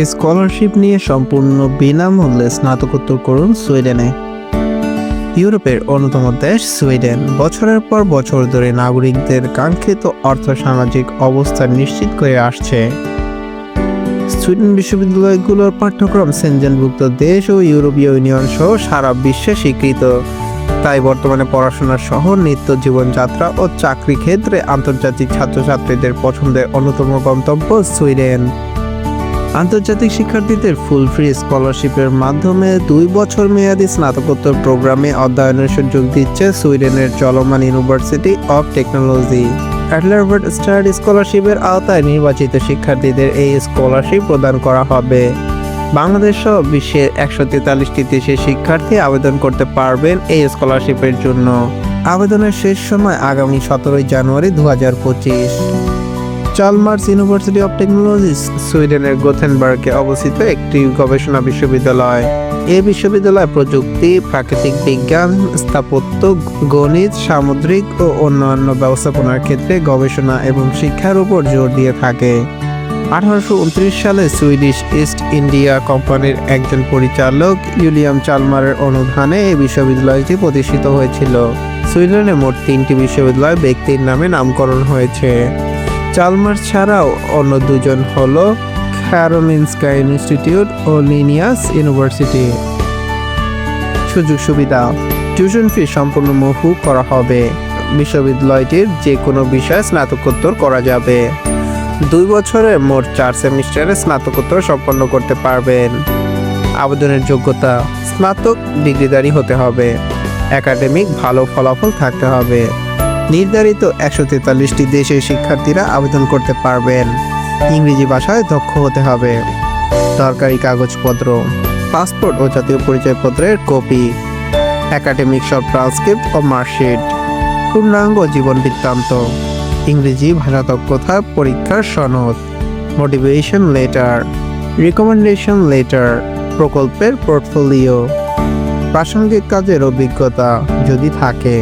Scholarship নিয়ে সম্পূর্ণ বিনামূল্যে স্নাতকোত্তর করুন সুইডেনে। ইউরোপের অন্যতম দেশ সুইডেন। বছরের পর বছর ধরে নাগরিকদের কাঙ্ক্ষিত অর্থসামাজিক অবস্থা নিশ্চিত করে আসছে। সুইডেন বিশ্ববিদ্যালয়গুলোর পাঠ্যক্রম সেনজেনভুক্ত দেশ ও ইউরোপীয় ইউনিয়ন সহ সারা বিশ্বে স্বীকৃত। তাই বর্তমানে পড়াশোনার সহ নিত্য জীবনযাত্রা ও চাকরি ক্ষেত্রে আন্তর্জাতিক ছাত্রছাত্রীদের পছন্দের অন্যতম গন্তব্য সুইডেন। আন্তর্জাতিক শিক্ষার্থীদের ফুল ফ্রি স্কলারশিপের মাধ্যমে দুই বছর মেয়াদী স্নাতকোত্তর প্রোগ্রামে অধ্যয়নের সুযোগ দিচ্ছে সুইডেনের চলমান ইউনিভার্সিটি অফ টেকনোলজি অ্যাটলারভার্ড স্টাডি স্কলারশিপের আওতায় নির্বাচিত শিক্ষার্থীদের এই স্কলারশিপ প্রদান করা হবে। বাংলাদেশ সহ বিশ্বের একশো তেতাল্লিশটি দেশের শিক্ষার্থী আবেদন করতে পারবেন এই স্কলারশিপের জন্য। আবেদনের শেষ সময় আগামী সতেরোই জানুয়ারি দু হাজার পঁচিশ। চালমার্স ইউনিভার্সিটি অফ টেকনোলজি সুইডেনের গোথেনবার্গে অবস্থিত একটি গবেষণা বিশ্ববিদ্যালয়। এই বিশ্ববিদ্যালয় প্রযুক্তি, প্রাকৃতিক বিজ্ঞান, স্থাপত্য, গণিত, সামুদ্রিক ও অন্যান্য ব্যবস্থাপনার ক্ষেত্রে গবেষণা এবং শিক্ষার উপর জোর দিয়ে থাকে। আঠারোশো উনত্রিশ সালে সুইডিশ ইস্ট ইন্ডিয়া কোম্পানির একজন পরিচালক ইউলিয়াম চালমারের অনুধানে এই বিশ্ববিদ্যালয়টি প্রতিষ্ঠিত হয়েছিল। সুইডেনে মোট তিনটি বিশ্ববিদ্যালয় ব্যক্তির নামে নামকরণ হয়েছে। চালমার ছাড়াও অন্য দুজন হল ক্যারোলিনস্কা ইনস্টিটিউট ও লিনিয়াস ইউনিভার্সিটি। সুযোগ সুবিধা টিউশন ফি সম্পূর্ণ মৌকুব করা হবে। বিশ্ববিদ্যালয়টির যে কোনো বিষয়ে স্নাতকোত্তর করা যাবে। দুই বছরে মোট চার সেমিস্টারে স্নাতকোত্তর সম্পন্ন করতে পারবেন। আবেদনের যোগ্যতা, স্নাতক ডিগ্রিধারী হতে হবে। একাডেমিক ভালো ফলাফল থাকতে হবে। নির্ধারিত একশো তেতাল্লিশটি দেশের শিক্ষার্থীরা আবেদন করতে পারবেন। ইংরেজি ভাষায় দক্ষ হতে হবে। দরকারি কাগজপত্র, পাসপোর্ট ও জাতীয় পরিচয়পত্রের কপি, একাডেমিক সব ট্রান্সক্রিপ্ট ও মার্কশিট, পূর্ণাঙ্গ জীবন বৃত্তান্ত, ইংরেজি ভাষা দক্ষতা পরীক্ষার সনদ মোটিভেশন লেটার রিকমেন্ডেশন লেটার প্রকল্পের পোর্টফোলিও প্রাসঙ্গিক কাজের অভিজ্ঞতা যদি থাকে।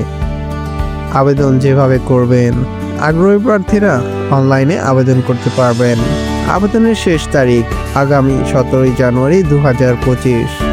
আবেদন যেভাবে করবেন, আগ্রহী প্রার্থীরা অনলাইনে আবেদন করতে পারবেন। আবেদনের শেষ তারিখ আগামী সতেরোই জানুয়ারি দু হাজার পঁচিশ।